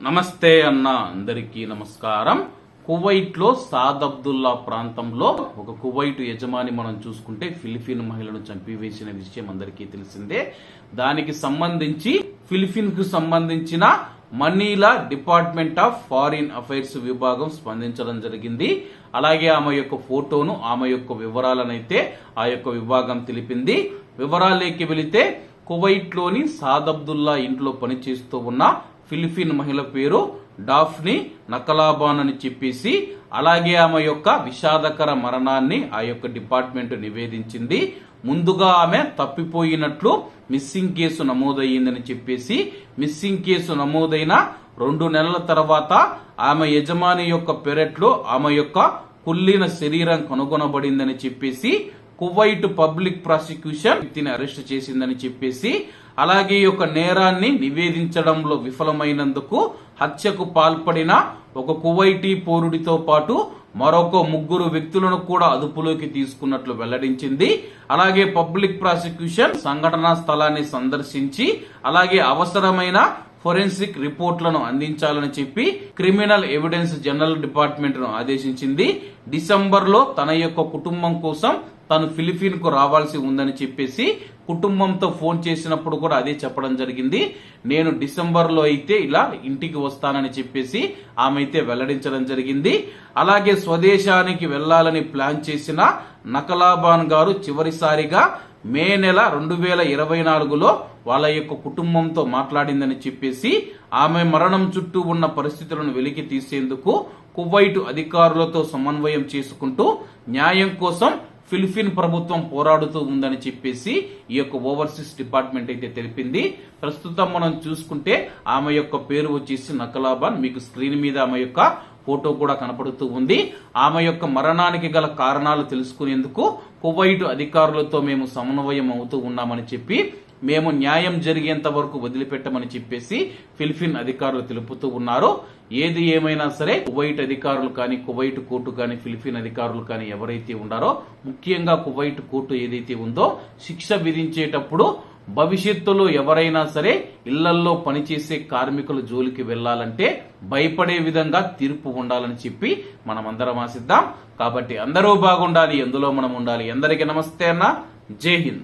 నమస్తే అన్న అందరికీ నమస్కారం. కువైట్లో సాద్ అబ్దుల్లా ప్రాంతంలో ఒక కువైట్ యజమాని మనం చూసుకుంటే ఫిలిపిన్ మహిళను చంపివేసిన విషయం అందరికీ తెలిసిందే. దానికి సంబంధించి ఫిలిపిన్కు సంబంధించిన Manila department of foreign affairs విభాగం స్పందించడం జరిగింది. అలాగే ఆమె యొక్క ఫోటోను ఆమె యొక్క వివరాలనైతే ఆ యొక్క విభాగం తెలిపింది. వివరాలేకి వెళితే కువైట్లోని సాద్ అబ్దుల్లా ఇంట్లో పనిచేస్తూ ఉన్న ఫిలిపిన్ మహిళ పేరు డాఫ్ని నకలాబాన్ అని చెప్పేసి అలాగే ఆమె యొక్క విషాదకర మరణాన్ని ఆ యొక్క డిపార్ట్మెంట్ నివేదించింది. ముందుగా ఆమె తప్పిపోయినట్లు మిస్సింగ్ కేసు నమోదయ్యిందని చెప్పేసి మిస్సింగ్ కేసు నమోదైన రెండు నెలల తర్వాత ఆమె యజమాని యొక్క పెరట్లో ఆమె యొక్క కుల్లిన శరీరం కనుగొనబడిందని చెప్పేసి కువైట్ పబ్లిక్ ప్రాసిక్యూషన్ వ్యక్తిని అరెస్ట్ చేసిందని చెప్పేసి అలాగే ఈ యొక్క నేరాన్ని నివేదించడంలో విఫలమైనందుకు హత్యకు పాల్పడిన ఒక కువైటీ పౌరుడితో పాటు మరొక ముగ్గురు వ్యక్తులను కూడా అదుపులోకి తీసుకున్నట్లు వెల్లడించింది. అలాగే పబ్లిక్ ప్రాసిక్యూషన్ సంఘటనా స్థలాన్ని సందర్శించి అలాగే అవసరమైన ఫోరెన్సిక్ రిపోర్ట్లను అందించాలని చెప్పి క్రిమినల్ ఎవిడెన్స్ జనరల్ డిపార్ట్మెంట్ను ఆదేశించింది. డిసెంబర్లో తన యొక్క కుటుంబం కోసం తను ఫిలిపీన్కు రావాల్సి ఉందని చెప్పేసి కుటుంబంతో ఫోన్ చేసినప్పుడు కూడా అదే చెప్పడం జరిగింది. నేను డిసెంబర్లో అయితే ఇలా ఇంటికి వస్తానని చెప్పేసి ఆమె అయితే వెల్లడించడం జరిగింది. అలాగే స్వదేశానికి వెళ్ళాలని ప్లాన్ చేసిన నకలాబాన్ గారు చివరిసారిగా మే నెల రెండు వేల ఇరవై నాలుగులో వాళ్ళ యొక్క కుటుంబంతో మాట్లాడిందని చెప్పేసి ఆమె మరణం చుట్టూ ఉన్న పరిస్థితులను వెలికి తీసేందుకు కువైట్ అధికారులతో సమన్వయం చేసుకుంటూ న్యాయం కోసం ఫిలిపిన్ ప్రభుత్వం పోరాడుతూ ఉందని చెప్పేసి ఈ యొక్క ఓవర్సీస్ డిపార్ట్మెంట్ అయితే తెలిపింది. ప్రస్తుతం మనం చూసుకుంటే ఆమె యొక్క పేరు వచ్చేసి నకలాబాన్. మీకు స్క్రీన్ మీద ఆమె యొక్క ఫోటో కూడా కనపడుతూ ఉంది. ఆమె యొక్క మరణానికి గల కారణాలు తెలుసుకునేందుకు కువైట్ అధికారులతో మేము సమన్వయం అవుతూ ఉన్నామని చెప్పి మేము న్యాయం జరిగేంత వరకు వదిలిపెట్టమని చెప్పేసి ఫిలిపిన్ అధికారులు తెలుపుతూ ఉన్నారు. ఏది ఏమైనా సరే కువైట్ అధికారులు కానీ కువైట్ కోర్టు కానీ ఫిలిపిన్ అధికారులు కానీ ఎవరైతే ఉన్నారో ముఖ్యంగా కువైట్ కోర్టు ఏదైతే ఉందో శిక్ష విధించేటప్పుడు భవిష్యత్తులో ఎవరైనా సరే ఇళ్ళల్లో పనిచేసే కార్మికుల జోలికి వెళ్ళాలంటే భయపడే విధంగా తీర్పు ఉండాలని చెప్పి మనం అందరం ఆశిద్దాం. కాబట్టి అందరూ బాగుండాలి ఎందులో మనం ఉండాలి? అందరికీ నమస్తే అన్న. జై హింద్.